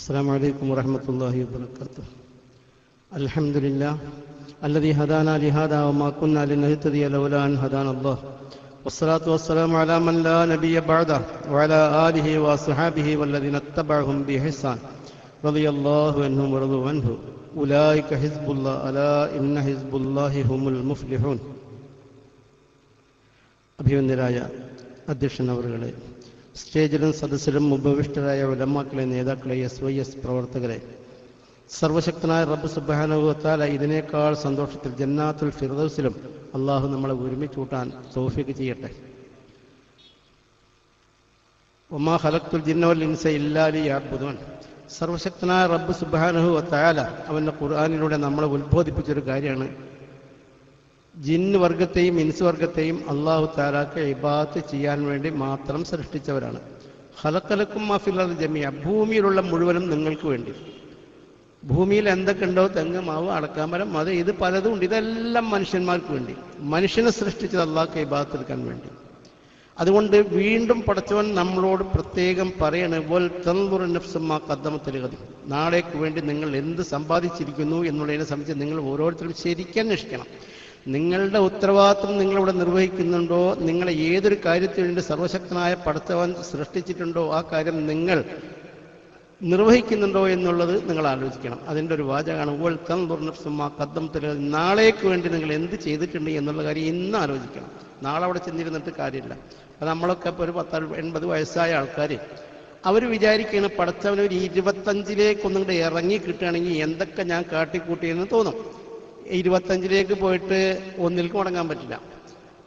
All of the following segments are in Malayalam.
السلام عليكم ورحمة الله وبركاته. الحمد لله الذي هدانا لهذا وما كنا لنهتدي لولا أن هدانا الله. والصلاة والسلام على من لا نبي بعده وعلى آله وصحابه والذين اتبعهم بحسان رضي الله عنهم ورضوا عنه. أولئك حزب الله ألا إن حزب الله هم المفلحون. അഭിവന്ദരായ أدرشنا അവരുകളെ സ്റ്റേജിലും സദസ്സിലും ഉപവിഷ്ടരായ ഉലമാക്കളെ നേതാക്കളെ എസ് വൈ എസ് പ്രവർത്തകരെ സർവശക്തനായ റബ്ബ് സുബാനുഭവത്താല ഇതിനേക്കാൾ സന്തോഷത്തിൽ ജന്നാത്തുൽ ഫിർദൗസിലും അള്ളാഹു നമ്മളെ ഒരുമിച്ച് കൂട്ടാൻ തോഫിക്ക് ചെയ്യട്ടെ ഒമാ ഹലക്തുൽ ജിന്നോൽ ഇൻസ ഇല്ലാലി യാബുദോൻ സർവശക്തനായ റബ്ബ് സുബാനുഹു താല അവന്റെ ഖുർആാനിലൂടെ നമ്മളെ ഉത്ബോധിപ്പിച്ചൊരു കാര്യമാണ് ജിന്ന് വർഗത്തെയും ഇൻസ് വർഗത്തെയും അള്ളാഹു താലാക്ക് ഇബാത്ത് ചെയ്യാൻ വേണ്ടി മാത്രം സൃഷ്ടിച്ചവരാണ്. ഹലക്കലക്കും മഫിലർ ജമിയ ഭൂമിയിലുള്ള മുഴുവനും നിങ്ങൾക്ക് വേണ്ടി. ഭൂമിയിൽ എന്തൊക്കെ ഉണ്ടോ തെങ്ങ് മാവ് അടക്കാമരം അത് ഇത് പലതും ഉണ്ട്. ഇതെല്ലാം മനുഷ്യന്മാർക്ക് വേണ്ടി. മനുഷ്യനെ സൃഷ്ടിച്ചത് അള്ളാഹ്ക്ക് ഇബാത്ത് എടുക്കാൻ വേണ്ടി. അതുകൊണ്ട് വീണ്ടും പടച്ചവൻ നമ്മളോട് പ്രത്യേകം പറയണ പോൽ തന്നുറ കഥ നാളേക്ക് വേണ്ടി നിങ്ങൾ എന്ത് സമ്പാദിച്ചിരിക്കുന്നു എന്നുള്ളതിനെ സംബന്ധിച്ച് നിങ്ങൾ ഓരോരുത്തരും ശരിക്കും അന്വേഷിക്കണം നിങ്ങളുടെ ഉത്തരവാദിത്വം നിങ്ങളിവിടെ നിർവഹിക്കുന്നുണ്ടോ? നിങ്ങളെ ഏതൊരു കാര്യത്തിന് വേണ്ടി സർവശക്തനായ പടച്ചവൻ സൃഷ്ടിച്ചിട്ടുണ്ടോ? ആ കാര്യം നിങ്ങൾ നിർവഹിക്കുന്നുണ്ടോ എന്നുള്ളത് നിങ്ങൾ ആലോചിക്കണം. അതിന്റെ ഒരു വാചകമാണ് ഓൾ തന്നുറ കദ്ദം നാളേക്ക് വേണ്ടി നിങ്ങൾ എന്ത് ചെയ്തിട്ടുണ്ട് എന്നുള്ള കാര്യം ഇന്ന് ആലോചിക്കണം. നാളെ അവിടെ ചെന്നിരുന്നിട്ട് കാര്യമില്ല. അപ്പം നമ്മളൊക്കെ ഇപ്പോൾ ഒരു പത്ത് എൺപത് വയസ്സായ ആൾക്കാർ. അവർ വിചാരിക്കുകയാണ് പടച്ചവന് ഒരു ഇരുപത്തഞ്ചിലേക്കൊന്നും കൂടെ ഇറങ്ങി കിട്ടുകയാണെങ്കിൽ എന്തൊക്കെ ഞാൻ കാട്ടിക്കൂട്ടിയെന്ന് തോന്നും. ഇരുപത്തഞ്ചിലേക്ക് പോയിട്ട് ഒന്നിലേക്ക് മടങ്ങാൻ പറ്റില്ല.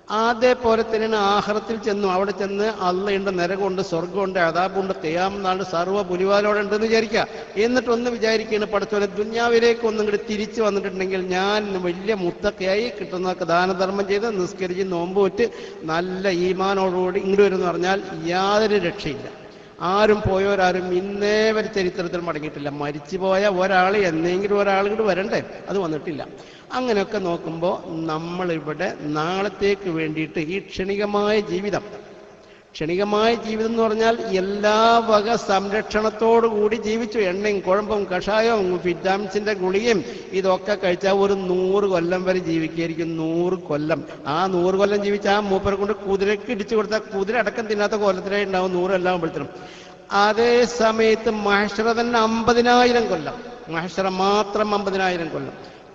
അതേപോലെ തന്നെയാണ് ആഹ്റത്തിൽ ചെന്നു. അവിടെ ചെന്ന് അള്ളയുണ്ട് നരകമുണ്ട് സ്വർഗമുണ്ട് അതാപുണ്ട് തെയ്യാമെന്നാണ് സർവ പുലിവാലോടെ ഉണ്ടെന്ന് വിചാരിക്കുക. എന്നിട്ടൊന്ന് വിചാരിക്കുകയാണ് പഠിച്ചോലെ ദുന്യാവിലേക്ക് ഒന്നും കൂടി തിരിച്ചു വന്നിട്ടുണ്ടെങ്കിൽ ഞാൻ വലിയ മുത്തക്കയായി കിട്ടുന്നതൊക്കെ ദാനധർമ്മം ചെയ്ത് നിസ്കരിച്ച് നോമ്പ് വെച്ച് നല്ല ഈമാനോടുകൂടി ഇങ്ങോട്ട് വരുമെന്ന് പറഞ്ഞാൽ യാതൊരു രക്ഷയില്ല. ആരും പോയവരാരും ഇന്നേ വരെ ചരിത്രത്തിൽ മടങ്ങിയിട്ടില്ല. മരിച്ചുപോയ ഒരാൾ എന്നെങ്കിലും ഒരാൾ ഇങ്ങോട്ട് വരണ്ടേ? അത് വന്നിട്ടില്ല. അങ്ങനെയൊക്കെ നോക്കുമ്പോൾ നമ്മളിവിടെ നാളത്തേക്ക് വേണ്ടിയിട്ട് ഈ ക്ഷണികമായ ജീവിതം ക്ഷണികമായ ജീവിതം എന്ന് പറഞ്ഞാൽ എല്ലാ വക സംരക്ഷണത്തോടു കൂടി ജീവിച്ചു. എണ്ണയും കുഴമ്പും കഷായവും വിറ്റാമിൻസിന്റെ ഗുളിയും ഇതൊക്കെ കഴിച്ചാൽ ഒരു നൂറ് കൊല്ലം വരെ ജീവിക്കുകയായിരിക്കും. നൂറ് കൊല്ലം. ആ നൂറ് കൊല്ലം ജീവിച്ച ആ മൂപ്പരെ കൊണ്ട് കുതിരക്ക് ഇടിച്ചു കൊടുത്താൽ കുതിര അടക്കം തിന്നാത്ത കൊല്ലത്തിലേ ഉണ്ടാവും നൂറെല്ലാം ആകുമ്പോഴത്തേനും അതേ സമയത്ത് മഹേശ്വര തന്നെ അമ്പതിനായിരം കൊല്ലം. മഹേശ്വര മാത്രം അമ്പതിനായിരം കൊല്ലം.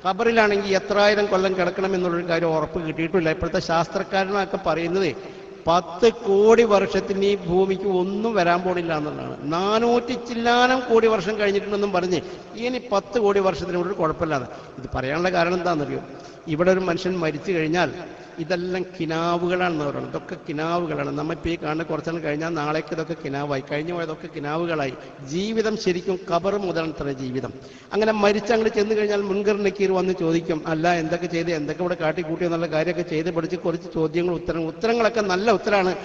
ഖബറിലാണെങ്കിൽ എത്രായിരം കൊല്ലം കിടക്കണം എന്നുള്ളൊരു കാര്യം ഉറപ്പ് കിട്ടിയിട്ടില്ല. ഇപ്പോഴത്തെ ശാസ്ത്രക്കാരനൊക്കെ പറയുന്നത് പത്ത് കോടി വർഷത്തിന് ഈ ഭൂമിക്ക് ഒന്നും വരാൻ പോണില്ല എന്നുള്ളതാണ്. നാനൂറ്റി ചില്ലാനം കോടി വർഷം കഴിഞ്ഞിട്ടുണ്ടെന്നും പറഞ്ഞ് ഇനി പത്ത് കോടി വർഷത്തിനോട് കുഴപ്പമില്ലാതെ. ഇത് പറയാനുള്ള കാരണം എന്താണെന്നറിയോ? ഇവിടെ ഒരു മനുഷ്യൻ മരിച്ചു കഴിഞ്ഞാൽ ഇതെല്ലാം കിനാവുകളാണെന്ന് പറയുന്നത്. ഇതൊക്കെ കിനാവുകളാണ്. നമ്മളിപ്പോൾ ഈ കാണുന്ന കുറച്ചാൽ കഴിഞ്ഞാൽ നാളേക്ക് ഇതൊക്കെ കിനാവായി. കഴിഞ്ഞു പോയതൊക്കെ കിനാവുകളായി. ജീവിതം ശരിക്കും കബർ മുതലത്ര ജീവിതം. അങ്ങനെ മരിച്ചങ്ങോട്ട് ചെന്ന് കഴിഞ്ഞാൽ മുൻകർ നക്കീർ വന്ന് ചോദിക്കും അല്ല എന്തൊക്കെ ചെയ്ത്? എന്തൊക്കെ ഇവിടെ കാട്ടിക്കൂട്ടി എന്നുള്ള കാര്യമൊക്കെ ചെയ്ത് പഠിച്ച് കുറച്ച് ചോദ്യങ്ങൾ ഉത്തരങ്ങൾ ഉത്തരങ്ങളൊക്കെ നല്ല ഉത്തരമാണ്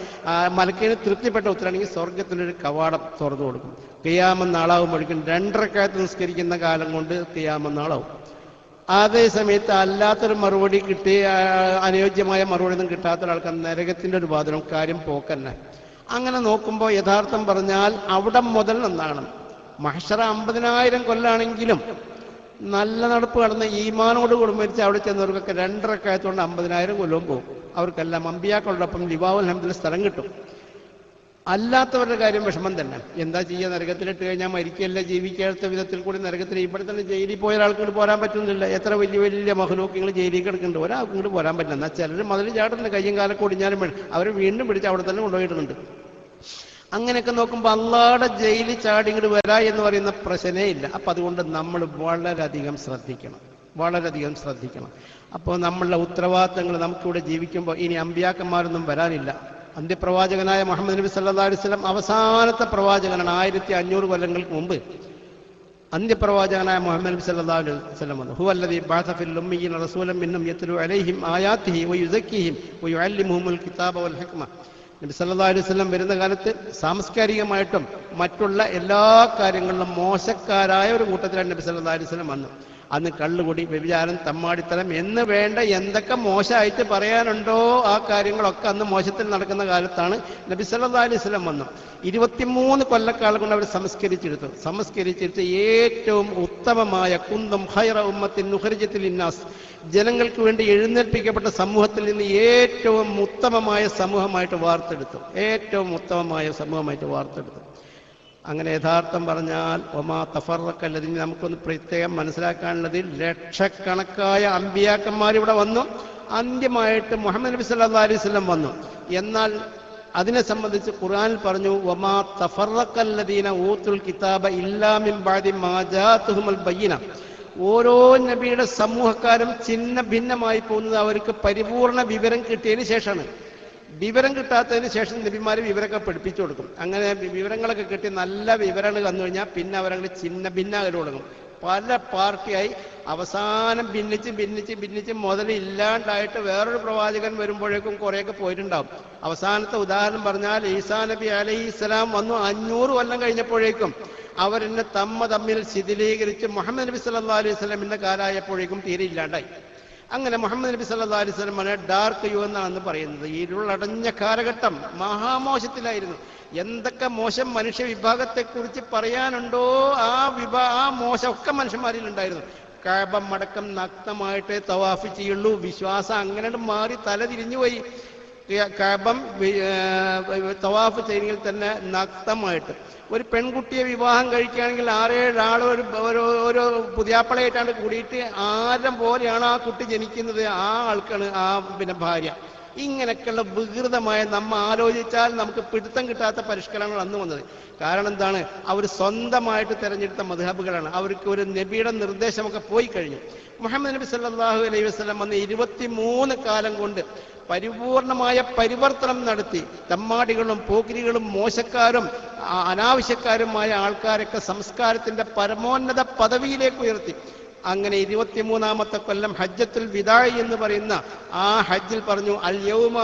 മലക്കേന് തൃപ്തിപ്പെട്ട ഉത്തരമാണെങ്കിൽ സ്വർഗത്തിനൊരു കവാടം തുറന്നു കൊടുക്കും. കിയാമം നാളാവുമ്പോഴേക്കും രണ്ടരക്കാലത്ത് നിസ്കരിക്കുന്ന കാലം കൊണ്ട് കിയാമം നാളാവും. അതേ സമയത്ത് അല്ലാത്തൊരു മറുപടി കിട്ടി അനുയോജ്യമായ മറുപടി ഒന്നും കിട്ടാത്ത ഒരാൾക്ക് നരകത്തിന്റെ ഒരു വാദനം കാര്യം പോക്കന്നെ. അങ്ങനെ നോക്കുമ്പോൾ യഥാർത്ഥം പറഞ്ഞാൽ അവിടെ മുതൽ ഒന്നാണ് മഹഷറ അമ്പതിനായിരം കൊല്ലാണെങ്കിലും നല്ല നടപ്പ് കടന്ന് ഈമാനോട് കൂടി മരിച്ച് അവിടെ ചെന്നവർക്കൊക്കെ രണ്ടരക്കായത്തോണ്ട് അമ്പതിനായിരം കൊല്ലം പോകും അവർക്കെല്ലാം അമ്പിയാക്കളോടൊപ്പം ലിവാവുൽ ഹംദിൽ സ്ഥലം കിട്ടും. അല്ലാത്തവരുടെ കാര്യം വിഷമം തന്നെ. എന്താ ചെയ്യുക നരകത്തിലിട്ട് കഴിഞ്ഞാൽ മരിക്കല്ല ജീവിക്കാത്ത വിധത്തിൽ കൂടി നരകത്തിൽ ഇവിടെ തന്നെ ജയിലിൽ പോയ ഒരാൾക്ക് പോരാൻ പറ്റുന്നില്ല. എത്ര വലിയ വലിയ മഹനോക്കിങ്ങൾ ജയിലിൽ കിടക്കുന്നുണ്ട്. ഒരാൾക്ക് ഇങ്ങോട്ട് പോരാൻ പറ്റില്ല. എന്നാൽ ചിലർ മതിൽ ചാടുന്നില്ല കയ്യും കാലൊക്കെ ഒടിഞ്ഞാലും അവർ വീണ്ടും പിടിച്ച് അവിടെ തന്നെ കൊണ്ടുപോയിട്ടുണ്ട് അങ്ങനെയൊക്കെ നോക്കുമ്പോൾ അള്ളാടെ ജയിലിൽ ചാടി ഇങ്ങോട്ട് വരാ എന്ന് പറയുന്ന പ്രശ്നേ ഇല്ല. അപ്പം അതുകൊണ്ട് നമ്മൾ വളരെയധികം ശ്രദ്ധിക്കണം. വളരെയധികം ശ്രദ്ധിക്കണം. അപ്പോൾ നമ്മളുടെ ഉത്തരവാദിത്തങ്ങൾ നമുക്കിവിടെ ജീവിക്കുമ്പോൾ ഇനി അമ്പിയാക്കന്മാരൊന്നും വരാനില്ല. അന്ത്യപ്രവാചകനായ മുഹമ്മദ് നബി സല്ലാ അലിസ്ലം അവസാനത്തെ പ്രവാചകനാണ്. ആയിരത്തി അഞ്ഞൂറ് കൊല്ലങ്ങൾക്ക് മുമ്പ് അന്ത്യപ്രവാചകനായ മുഹമ്മദ് നബി സല്ലാ അലൈഹി വസല്ലം ഹുവല്ലദി ബാസഫിൽ ഉമ്മീന റസൂലൻ മിന്നും യത്ലു അലൈഹിം ആയാത്തിഹി വയുസക്കിഹിം വയുഅല്ലിമുഹുൽ കിതാബ വൽ ഹിക്മ. നബി സല്ലാ അലൈഹി വസല്ലം വരുന്ന കാലത്ത് സാംസ്കാരികമായിട്ടും മറ്റുള്ള എല്ലാ കാര്യങ്ങളിലും മോശക്കാരായ ഒരു കൂട്ടത്തിലാണ് നബി സല്ലാ അലൈഹി വസല്ലം വന്നു അന്ന് കള്ളുകുടി വ്യഭിചാരം തമ്മാടിത്തരം എന്ന് വേണ്ട എന്തൊക്കെ മോശമായിട്ട് പറയാനുണ്ടോ ആ കാര്യങ്ങളൊക്കെ അന്ന് മോശത്തിൽ നടക്കുന്ന കാലത്താണ് നബി സല്ലാ അലൈഹി സ്വലം വന്നു. ഇരുപത്തിമൂന്ന് കൊല്ലക്കാലം കൊണ്ട് അവർ സംസ്കരിച്ചെടുത്തു. സംസ്കരിച്ചെടുത്ത് ഏറ്റവും ഉത്തമമായ കുന്തം ഹൈറ ഉമ്മത്തിൻ നുഹരിജത്തിൽ ഇന്നാസ്. ജനങ്ങൾക്ക് വേണ്ടി എഴുന്നേൽപ്പിക്കപ്പെട്ട സമൂഹത്തിൽ നിന്ന് ഏറ്റവും ഉത്തമമായ സമൂഹമായിട്ട് വാർത്തെടുത്തു. ഏറ്റവും ഉത്തമമായ സമൂഹമായിട്ട് വാർത്തെടുത്തു. അങ്ങനെ യഥാർത്ഥം പറഞ്ഞാൽ ഒമാ തഫറക്കല്ലതിന് നമുക്കൊന്ന് പ്രത്യേകം മനസ്സിലാക്കാനുള്ളത് ലക്ഷക്കണക്കായ അമ്പിയാക്കന്മാർ ഇവിടെ വന്നു. അന്ത്യമായിട്ട് മുഹമ്മദ് നബി സല്ലാ അലൈഹി വസല്ലം വന്നു. എന്നാൽ അതിനെ സംബന്ധിച്ച് ഖുർആനിൽ പറഞ്ഞു ഒമാ തഫറക്കല്ലദീന ഊത്തുൽ കിതാബ ഇല്ലാമിൻ ബാദി മാജാത്തുഹുൽ ബയ്യന. ഓരോ നബിയുടെ സമൂഹക്കാരും ചിന്ന ഭിന്നമായി പോകുന്നത് അവർക്ക് പരിപൂർണ വിവരം കിട്ടിയതിന് ശേഷമാണ്. വിവരം കിട്ടാത്തതിന് ശേഷം നബിമാർ വിവരമൊക്കെ പഠിപ്പിച്ചു കൊടുക്കും. അങ്ങനെ വിവരങ്ങളൊക്കെ കിട്ടി നല്ല വിവരങ്ങൾ വന്നു കഴിഞ്ഞാൽ പിന്നെ അവരങ്ങനെ ചിന്ന ഭിന്നാകൽ തുടങ്ങും പല പാർട്ടിയായി അവസാനം ഭിന്നിച്ച് ഭിന്നിച്ച് ഭിന്നിച്ച് മുതൽ ഇല്ലാണ്ടായിട്ട് വേറൊരു പ്രവാചകൻ വരുമ്പോഴേക്കും കുറേയൊക്കെ പോയിട്ടുണ്ടാവും. അവസാനത്തെ ഉദാഹരണം പറഞ്ഞാൽ ഈസാ നബി അലൈഹി ഇസ്ലാം വന്നു അഞ്ഞൂറ് കൊല്ലം കഴിഞ്ഞപ്പോഴേക്കും അവരെന്നെ തമ്മ തമ്മിൽ ശിഥിലീകരിച്ച് മുഹമ്മദ് നബി സല്ലാ അലൈഹി ഇന്ന കാലായപ്പോഴേക്കും തീരെ ഇല്ലാണ്ടായി. അങ്ങനെ മുഹമ്മദ് നബി സല്ലല്ലാഹു അലൈഹി സ്വലമാണ് ഡാർക്ക് യു എന്നാണ് പറയുന്നത്. ഇരുളടഞ്ഞ കാലഘട്ടം മഹാമോശത്തിലായിരുന്നു. എന്തൊക്കെ മോശം മനുഷ്യ വിഭാഗത്തെക്കുറിച്ച് പറയാനുണ്ടോ ആ വിഭാ ആ മോശമൊക്കെ ഉണ്ടായിരുന്നു കാബം അടക്കം നഗ്നമായിട്ടേ തവാഫ് ചെയ്യുള്ളൂ. വിശ്വാസം അങ്ങനെ മാറി തല തിരിഞ്ഞുപോയി. കാബം തവാഫ് ചെയ്യുന്നതിൽ തന്നെ നഗ്നമായിട്ട്. ഒരു പെൺകുട്ടിയെ വിവാഹം കഴിക്കുകയാണെങ്കിൽ ആറേഴ് ആൾ ഒരു ഒരു പുതിയാപ്പളയായിട്ടാണ് കൂടിയിട്ട് ആരം പോലെയാണ് ആ കുട്ടി ജനിക്കുന്നത്. ആ ആൾക്കാണ് ആ പിന്നെ ഭാര്യ. ഇങ്ങനെയൊക്കെയുള്ള വികൃതമായ നമ്മൾ ആലോചിച്ചാൽ നമുക്ക് പിടുത്തം കിട്ടാത്ത പരിഷ്കരണങ്ങൾ അന്ന് വന്നത്. കാരണം എന്താണ്? അവർ സ്വന്തമായിട്ട് തിരഞ്ഞെടുത്ത മധുഹബുകളാണ് അവർക്ക് ഒരു നബിയുടെ നിർദ്ദേശമൊക്കെ പോയി കഴിഞ്ഞു. മുഹമ്മദ് നബി സല്ലാഹു അലൈഹി വസല്ലം വന്ന് ഇരുപത്തിമൂന്ന് കാലം കൊണ്ട് പരിപൂർണമായ പരിവർത്തനം നടത്തി. തമ്മാടികളും പോക്കിരികളും മോശക്കാരും അനാവശ്യക്കാരുമായ ആൾക്കാരൊക്കെ സംസ്കാരത്തിന്റെ പരമോന്നത പദവിയിലേക്ക് ഉയർത്തി. അങ്ങനെ ഇരുപത്തിമൂന്നാമത്തെ കൊല്ലം ഹജ്ജത്തുൽ വിദായ് എന്ന് പറയുന്ന ആ ഹജ്ജിൽ പറഞ്ഞു അൽ യൗമ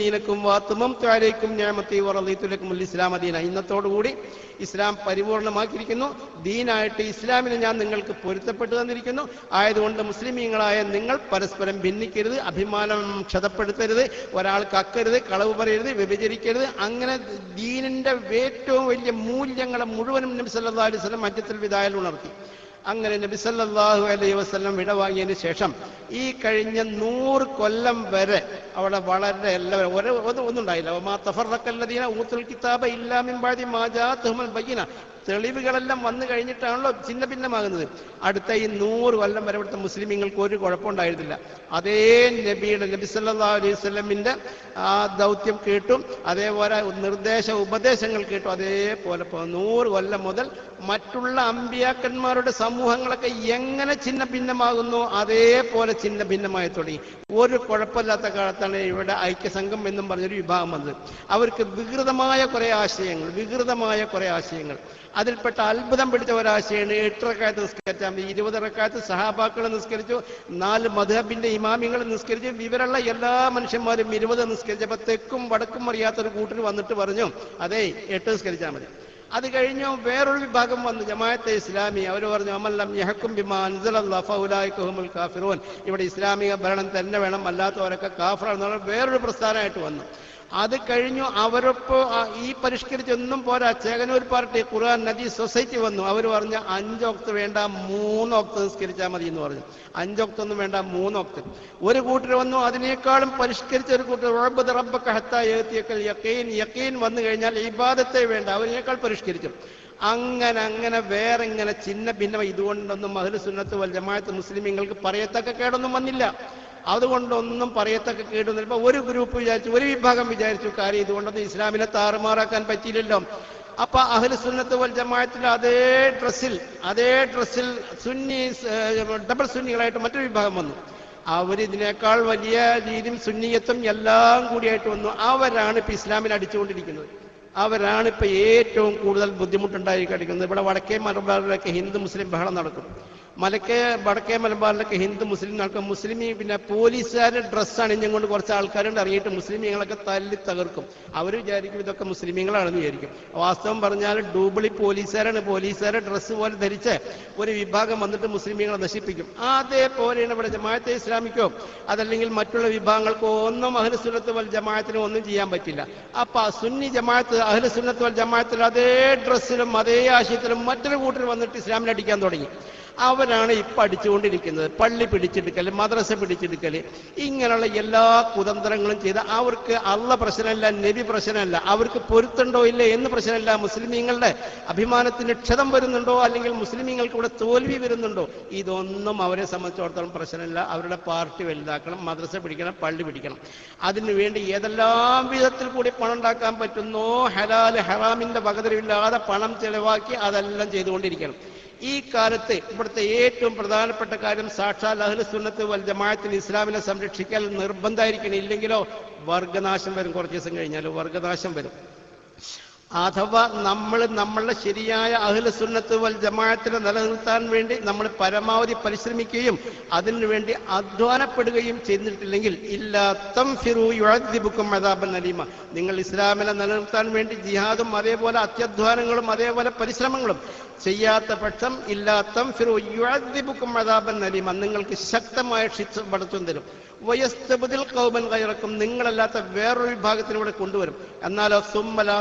ദീനക്കും വാത്തുമം ത്വാരേക്കും ഞാമത്തി വറീത്തുലക്കും ഇസ്ലാം ദീന. ഇന്നത്തോടുകൂടി ഇസ്ലാം പരിപൂർണമാക്കിയിരിക്കുന്നു. ദീനായിട്ട് ഇസ്ലാമിനെ ഞാൻ നിങ്ങൾക്ക് പൊരുത്തപ്പെട്ടു തന്നിരിക്കുന്നു. ആയതുകൊണ്ട് മുസ്ലിമീങ്ങളായ നിങ്ങൾ പരസ്പരം ഭിന്നിക്കരുത് അഭിമാനം ക്ഷതപ്പെടുത്തരുത് ഒരാൾക്ക് അക്കരുത് കളവ് പറയരുത് വിഭജിക്കരുത് അങ്ങനെ ദീനിന്റെ ഏറ്റവും വലിയ മൂല്യങ്ങളെ മുഴുവനും നബി സല്ലല്ലാഹു അലൈഹി വസല്ലം ഹജ്ജത്തുൽ വിദായൽ ഉണർത്തി. അങ്ങനെ നബി സല്ലല്ലാഹു അലൈഹി വസല്ലം വിടവാങ്ങിയതിന് ശേഷം ഈ കഴിഞ്ഞ നൂറ് കൊല്ലം വരെ അവിടെ വളരെ എല്ലാവരും ഒരേ ഒരു- ഒന്നും ഉണ്ടായില്ല ഒമാ തഫറക്കല്ലദീന ഊത്തുൽ കിതാബ ഇല്ലാമിൻ മിൻ മാജാ തുഹ്മൽ ബയ്യിന. തെളിവുകളെല്ലാം വന്നു കഴിഞ്ഞിട്ടാണല്ലോ ഛിന്ന ഭിന്നമാകുന്നത് അടുത്ത ഈ നൂറ് കൊല്ലം വരെ ഇവിടുത്തെ മുസ്ലിമീങ്ങൾക്ക് ഒരു കുഴപ്പമുണ്ടായിരുന്നില്ല. അതേ നബിയുടെ നബി സല്ലാ അലൈഹി ആ ദൗത്യം കേട്ടും അതേപോലെ നിർദ്ദേശ ഉപദേശങ്ങൾ കേട്ടും അതേപോലെ നൂറ് കൊല്ലം മുതൽ മറ്റുള്ള അമ്പിയാക്കന്മാരുടെ സമൂഹങ്ങളൊക്കെ എങ്ങനെ ഛിന്ന ഭിന്നമാകുന്നു അതേപോലെ ഛിന്ന ഭിന്നമായി തുടങ്ങി. ഒരു കുഴപ്പമില്ലാത്ത കാലത്താണ് ഇവിടെ ഐക്യസംഘം എന്നും പറഞ്ഞൊരു വിഭാഗം വന്നത്. അവർക്ക് വികൃതമായ കുറെ ആശയങ്ങൾ വികൃതമായ കുറെ ആശയങ്ങൾ. അതിൽപ്പെട്ട അത്ഭുതം പിടിച്ച ഒരാശയാണ് എട്ട് റക്കായത്ത് നിസ്കരിച്ചാൽ മതി ഇരുപത് റക്കായത്ത് സഹാബാക്കൾ നിസ്കരിച്ചു നാല് മധുഹബിന്റെ ഇമാമിങ്ങൾ നിസ്കരിച്ചു. വിവരമുള്ള എല്ലാ മനുഷ്യന്മാരും ഇരുപത് നിസ്കരിച്ചപ്പോൾ തെക്കും വടക്കും അറിയാത്തൊരു കൂട്ടർ വന്നിട്ട് പറഞ്ഞു അതെ എട്ട് നിസ്കരിച്ചാൽ മതി. അത് കഴിഞ്ഞു വേറൊരു വിഭാഗം വന്നു ജമാഅത്തെ ഇസ്ലാമി അവർ പറഞ്ഞു അമല്ലം യഹക്കും ബിമാ അൻസലല്ലാഹു കാഫിറോൻ ഹുമുൽ കാഫിറൂൻ. ഇവിടെ ഇസ്ലാമിക ഭരണം തന്നെ വേണം അല്ലാത്തവരൊക്കെ കാഫറാണെന്നുള്ള വേറൊരു പ്രസ്ഥാനമായിട്ട് വന്നു. അത് കഴിഞ്ഞു അവരൊപ്പോ ആ ഈ പരിഷ്കരിച്ചൊന്നും പോരാ. ചേകനൂർ പാർട്ടി ഖുർആൻ നദി സൊസൈറ്റി വന്നു. അവർ പറഞ്ഞ അഞ്ചൊക്ത് വേണ്ട മൂന്നൊക്ത് നിസ്കരിച്ചാൽ മതി എന്ന് പറഞ്ഞു അഞ്ചൊക്തൊന്നും വേണ്ട മൂന്നൊക്ത്. ഒരു കൂട്ടർ വന്നു അതിനേക്കാളും പരിഷ്കരിച്ച ഒരു കൂട്ടർ റബ്ബ് റബ്ബക്ക ഹത്താ യക്കീൻ യക്കീൻ വന്നു കഴിഞ്ഞാൽ ഇബാദത്തെ വേണ്ട അവരിനേക്കാൾ പരിഷ്കരിച്ചു. അങ്ങനെ അങ്ങനെ വേറെ ഇങ്ങനെ ചിന്ന ഭിന്നം ഇതുകൊണ്ടൊന്നും മഹൽ സുന്നത്ത് വൽ ജമാഅത്ത് മുസ്ലിമീങ്ങൾക്ക് പറയത്തക്ക കേടൊന്നും വന്നില്ല. അതുകൊണ്ടൊന്നും പറയത്തക്ക കേടൊന്നും ഇപ്പൊ ഒരു ഗ്രൂപ്പ് വിചാരിച്ചു ഒരു വിഭാഗം വിചാരിച്ചു കാര്യം ഇതുകൊണ്ടൊന്നും ഇസ്ലാമിനെ താറുമാറാക്കാൻ പറ്റിയില്ലല്ലോ. അപ്പൊ അഹ്ലു സുന്നത്ത് വൽ ജമാഅത്തിൽ അതേ ഡ്രസ്സിൽ അതേ ഡ്രസ്സിൽ സുന്നി ഡബിൾ സുന്നികളായിട്ട് മറ്റൊരു വിഭാഗം വന്നു. അവരിതിനേക്കാൾ വലിയ രീതിയും സുന്നിയത്തും എല്ലാം കൂടിയായിട്ട് വന്നു. അവരാണ് ഇപ്പൊ ഇസ്ലാമിൽ അടിച്ചുകൊണ്ടിരിക്കുന്നത്. അവരാണ് ഇപ്പൊ ഏറ്റവും കൂടുതൽ ബുദ്ധിമുട്ടുണ്ടായി കഴിക്കുന്നത് ഇവിടെ വടക്കേ മലബാറിലൊക്കെ ഹിന്ദു മുസ്ലിം ബഹളം നടക്കും. മലക്കെ വടക്കേ മലബാറിലൊക്കെ ഹിന്ദു മുസ്ലിം ആൾക്കാർ മുസ്ലിം പിന്നെ പോലീസുകാരുടെ ഡ്രസ്സ് അണിഞ്ഞുകൊണ്ട് കുറച്ച് ആൾക്കാരുണ്ട് ഇറങ്ങിയിട്ട് മുസ്ലിമീങ്ങളൊക്കെ തല്ലി തകർക്കും. അവർ വിചാരിക്കും ഇതൊക്കെ മുസ്ലിമീങ്ങളാണെന്ന് വിചാരിക്കും. വാസ്തവം പറഞ്ഞാൽ ഡൂബിളി പോലീസുകാരാണ്. പോലീസുകാരുടെ ഡ്രസ്സ് പോലെ ധരിച്ച് ഒരു വിഭാഗം വന്നിട്ട് മുസ്ലിമീങ്ങളെ നശിപ്പിക്കും. അതേപോലെയാണ് ഇവിടെ ജമാഅത്തെ ഇസ്ലാമിക്കോ അതല്ലെങ്കിൽ മറ്റുള്ള വിഭാഗങ്ങൾക്കോ ഒന്നും അഹ്ലുസുന്നത്ത് വൽ ജമാഅത്തിനും ഒന്നും ചെയ്യാൻ പറ്റില്ല. അപ്പൊ സുന്നി ജമാഅത്ത് അഹ്ലുസുന്നത്ത് വൽ ജമാഅത്തിൽ അതേ ഡ്രസ്സിലും അതേ ആശയത്തിലും മറ്റൊരു കൂട്ടർ വന്നിട്ട് ഇസ്ലാമിനെ അടിക്കാൻ തുടങ്ങി. അവരാണ് ഇപ്പൊ അടിച്ചുകൊണ്ടിരിക്കുന്നത്. പള്ളി പിടിച്ചെടുക്കൽ മദ്രസ പിടിച്ചെടുക്കൽ ഇങ്ങനെയുള്ള എല്ലാ കുതന്ത്രങ്ങളും ചെയ്ത് അവർക്ക് അള്ള പ്രശ്നമല്ല നബി പ്രശ്നമല്ല അവർക്ക് പൊരുത്തുണ്ടോ ഇല്ല എന്ന് പ്രശ്നമല്ല. മുസ്ലിമീങ്ങളുടെ അഭിമാനത്തിന് ക്ഷതം വരുന്നുണ്ടോ അല്ലെങ്കിൽ മുസ്ലിമീങ്ങൾക്ക് ഇവിടെ തോൽവി വരുന്നുണ്ടോ? ഇതൊന്നും അവരെ സംബന്ധിച്ചിടത്തോളം പ്രശ്നമല്ല. അവരുടെ പാർട്ടി വലുതാക്കണം മദ്രസ പിടിക്കണം പള്ളി പിടിക്കണം. അതിനുവേണ്ടി ഏതെല്ലാം വിധത്തിൽ കൂടി പണം ഉണ്ടാക്കാൻ പറ്റുന്നോ? ഹലാൽ ഹറാമിന്റെ വകതിരിവില്ലാതെ പണം ചെലവാക്കി അതെല്ലാം ചെയ്തുകൊണ്ടിരിക്കണം. ഈ കാലത്ത് ഇവിടുത്തെ ഏറ്റവും പ്രധാനപ്പെട്ട കാര്യം സാക്ഷാൽ അഹ്ലു സുന്നത്ത് വൽ ജമാഅത്തിന് ഇസ്ലാമിനെ സംരക്ഷിക്കാൻ നിർബന്ധമായിരിക്കണം ഇല്ലെങ്കിലോ വർഗനാശം വരും. കുറച്ച് ദിവസം കഴിഞ്ഞാൽ വർഗനാശം വരും. അഥവാ നമ്മൾ നമ്മളുടെ ശരിയായ അഹിലസുന്നത്ത് വൽ ജമാഅത്തിനെ നിലനിർത്താൻ വേണ്ടി നമ്മൾ പരമാവധി പരിശ്രമിക്കുകയും അതിനുവേണ്ടി അധ്വാനപ്പെടുകയും ചെയ്തിട്ടില്ലെങ്കിൽ ഇല്ലാത്തം ഫിറു യുഴദ്ദിബുക്കും അതാബൻ അലീമ. നിങ്ങൾ ഇസ്ലാമിനെ നിലനിർത്താൻ വേണ്ടി ജിഹാദും അതേപോലെ അത്യധ്വാനങ്ങളും അതേപോലെ പരിശ്രമങ്ങളും ചെയ്യാത്ത പക്ഷം ഇല്ലാത്തം ഫിറു യുഴദ്ദിബുക്കും അതാബൻ അലീമ. നിങ്ങൾക്ക് ശക്തമായ ശിക്ഷ പടച്ചും തരും. വയസ്തബുദിൽ കൗമൻ കയറക്കും നിങ്ങളല്ലാത്ത വേറൊരു വിഭാഗത്തിലൂടെ കൊണ്ടുവരും. എന്നാലോ സുമ്മല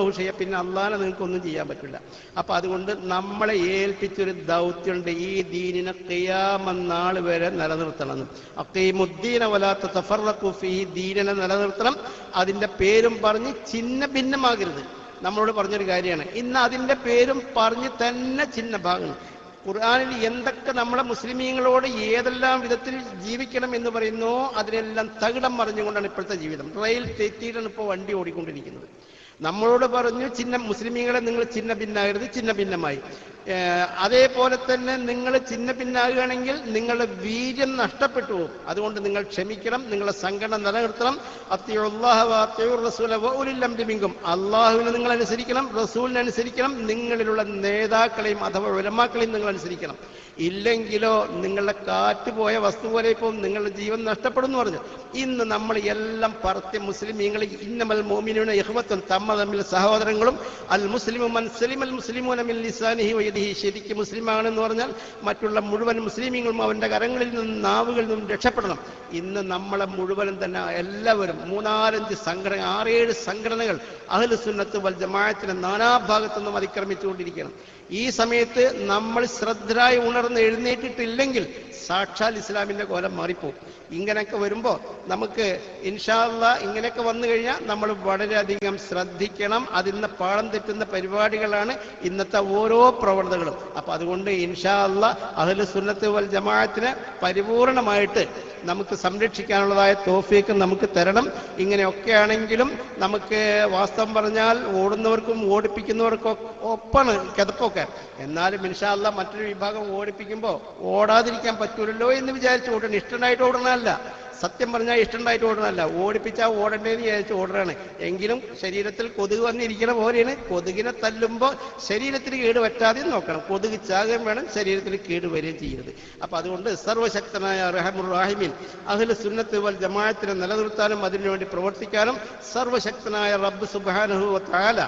തന്നുറൂനഹുഷയ പിന്നെ അള്ളാഹനെ നിങ്ങൾക്ക് ഒന്നും ചെയ്യാൻ പറ്റില്ല. അപ്പൊ അതുകൊണ്ട് നമ്മളെ ഏൽപ്പിച്ചൊരു ദൗത്യമുണ്ട് ഈ ദീനിനെ കയ്യാമെന്നാൾ വരെ നിലനിർത്തണം അക്കീമുദ്ദീന വലാത്ത തഫറഖുഫി ഈ ദീനിനെ നിലനിർത്തണം. അതിന്റെ പേരും പറഞ്ഞ് ചിന്ന ഭിന്നമാകരുത്. നമ്മളോട് പറഞ്ഞൊരു കാര്യമാണ്. ഇന്ന് അതിന്റെ പേരും പറഞ്ഞ് തന്നെ ചിന്ന ഭാഗങ്ങൾ. ഖുർആാനിൽ എന്തൊക്കെ നമ്മളെ മുസ്ലിമീങ്ങളോട് ഏതെല്ലാം വിധത്തിൽ ജീവിക്കണം എന്ന് പറയുന്നോ അതിനെല്ലാം തകിടം മറിഞ്ഞുകൊണ്ടാണ് ഇപ്പോഴത്തെ ജീവിതം. റെയിൽ തെറ്റിയിട്ടാണ് ഇപ്പോൾ വണ്ടി ഓടിക്കൊണ്ടിരിക്കുന്നത്. നമ്മളോട് പറഞ്ഞു ചിഹ്ന മുസ്ലിമീങ്ങളെ നിങ്ങൾ ചിഹ്ന ഭിന്നാകരുത് ചിഹ്ന ഭിന്നമായി അതേപോലെ തന്നെ നിങ്ങൾ ചിഹ്ന പിന്നാകുകയാണെങ്കിൽ നിങ്ങളുടെ വീര്യം നഷ്ടപ്പെട്ടു പോകും. അതുകൊണ്ട് നിങ്ങൾ ക്ഷമിക്കണം നിങ്ങളുടെ സംഘടന നിലനിർത്തണം. അത്യുള്ളിമിങ്കും അള്ളാഹുവിനെ നിങ്ങൾ അനുസരിക്കണം റസൂലിനെ അനുസരിക്കണം നിങ്ങളിലുള്ള നേതാക്കളെയും അഥവാ ഉലമാക്കളെയും നിങ്ങൾ അനുസരിക്കണം. ഇല്ലെങ്കിലോ നിങ്ങളുടെ കാറ്റ് പോയ വസ്തു പോലെ ഇപ്പം നിങ്ങളുടെ ജീവൻ നഷ്ടപ്പെടും എന്ന് പറഞ്ഞു. ഇന്ന് നമ്മൾ എല്ലാം പറത്തി മുസ്ലിമീങ്ങൾ ഇന്നമൽ മോമിനുവിനെ യഹ്വത്തും തമ്മ തമ്മിൽ സഹോദരങ്ങളും അൽ മുസ്ലിമും അൽ സലിമൽ മുസ്ലിമൂന മിൻ ലിസാനിഹി വയദിഹി ശരിക്ക് മുസ്ലിമാണെന്ന് പറഞ്ഞാൽ മറ്റുള്ള മുഴുവൻ മുസ്ലിമീങ്ങളും അവന്റെ കരങ്ങളിൽ നിന്നും നാവുകളിൽ നിന്നും രക്ഷപ്പെടണം. ഇന്ന് നമ്മളെ മുഴുവനും തന്നെ എല്ലാവരും മൂന്നാലഞ്ച് സംഘടന ആറേഴ് സംഘടനകൾ അഹ്ലു സുന്നത്ത് വൽ ജമാഅത്തിന്റെ നാനാഭാഗത്തു നിന്നും അതിക്രമിച്ചുകൊണ്ടിരിക്കണം ഈ സമയത്ത് നമ്മൾ ശ്രദ്ധരായി ഉണർന്ന് എഴുന്നേറ്റിട്ടില്ലെങ്കിൽ സാക്ഷാൽ ഇസ്ലാമിന്റെ കോലം മാറിപ്പോകും ഇങ്ങനെയൊക്കെ വരുമ്പോൾ നമുക്ക് ഇൻഷാല്ല ഇങ്ങനെയൊക്കെ വന്നു കഴിഞ്ഞാൽ നമ്മൾ വളരെയധികം ശ്രദ്ധിക്കണം. അതിന്ന് പാളം തെറ്റുന്ന പരിപാടികളാണ് ഇന്നത്തെ ഓരോ പ്രവണതകളും അപ്പൊ അതുകൊണ്ട് ഇൻഷാല്ല അഹ്ലു സുന്നത്ത് വൽ ജമാഅത്തിനെ പരിപൂർണമായിട്ട് നമുക്ക് സംരക്ഷിക്കാനുള്ളതായ തോഫീക്ക് നമുക്ക് തരണം. ഇങ്ങനെയൊക്കെ ആണെങ്കിലും നമുക്ക് വാസ്തവം പറഞ്ഞാൽ ഓടുന്നവർക്കും ഓടിപ്പിക്കുന്നവർക്കും ഒപ്പാണ് കിതപ്പൊക്കെ. എന്നാലും ഇൻഷാല്ല മറ്റൊരു വിഭാഗം ഓടിപ്പിക്കുമ്പോൾ ഓടാതിരിക്കാൻ പറ്റൂലല്ലോ എന്ന് വിചാരിച്ചു ഓടണം ഇഷ്ടമായിട്ട് ഓടണമല്ല സത്യം പറഞ്ഞാൽ ഇഷ്ടമുണ്ടായിട്ട് ഓടണമല്ല ഓടിപ്പിച്ചാൽ ഓടണ്ടേന്ന് വിചാരിച്ച് ഓടുകയാണ് എങ്കിലും ശരീരത്തിൽ കൊതുക് വന്നിരിക്കണ പോലെയാണ്. കൊതുകിനെ തല്ലുമ്പോൾ ശരീരത്തിന് കേട് പറ്റാതെയും നോക്കണം. കൊതുക് ചാകുകയും വേണം ശരീരത്തിന് കേട് വരികയും ചെയ്യരുത്. അപ്പൊ അതുകൊണ്ട് സർവശക്തനായ റഹമുർ റാഹിമിൻ അഹ്ല സുന്നത്ത് വൽ ജമാഅത്തിനെ നിലനിർത്താനും അതിനുവേണ്ടി പ്രവർത്തിക്കാനും സർവശക്തനായ റബ്ബ് സുബ്ഹാനഹു താല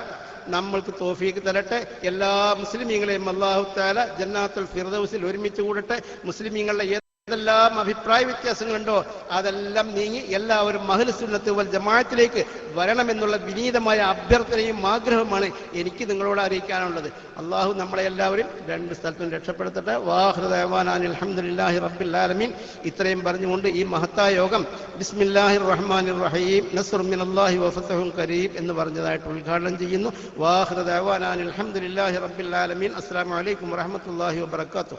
നമ്മൾക്ക് തോഫീക്ക് തരട്ടെ. എല്ലാ മുസ്ലിമീങ്ങളെയും അള്ളാഹു താല ജന്നാത്തുൽ ഫിർദൗസിൽ ഒരുമിച്ച് കൂടട്ടെ. മുസ്ലിമീങ്ങളുടെ ഏതെല്ലാം അഭിപ്രായ വ്യത്യാസങ്ങളുണ്ടോ അതെല്ലാം നീങ്ങി എല്ലാവരും മഹലുസുന്നത്ത് വൽ ജമാഅത്തിലേക്ക് വരണമെന്നുള്ള വിനീതമായ അഭ്യർത്ഥനയും ആഗ്രഹമാണ് എനിക്ക് നിങ്ങളോട് അറിയിക്കാനുള്ളത്. അള്ളാഹു നമ്മളെ എല്ലാവരും രണ്ട് സ്ഥലത്തും രക്ഷപ്പെടുത്തട്ടെ. വാഹൃദാൻ അലഹമുല്ലാഹി റബ്ബിൽ ആലമീൻ. ഇത്രയും പറഞ്ഞുകൊണ്ട് ഈ മഹത്തായ യോഗം ബിസ്മില്ലാഹി റഹ്മാൻ റഹീം നസ്ർ അള്ളാഹി വഫത്തഹും കരീം എന്ന് പറഞ്ഞതായിട്ട് ഉദ്ഘാടനം ചെയ്യുന്നു. വാഹൃദാൻ അലഹമുല്ലാഹി റബ്ബിൽ ആലമീൻ. അസ്സാം വലൈക്കും വറഹമത്തല്ലാഹി വബർക്കാത്തു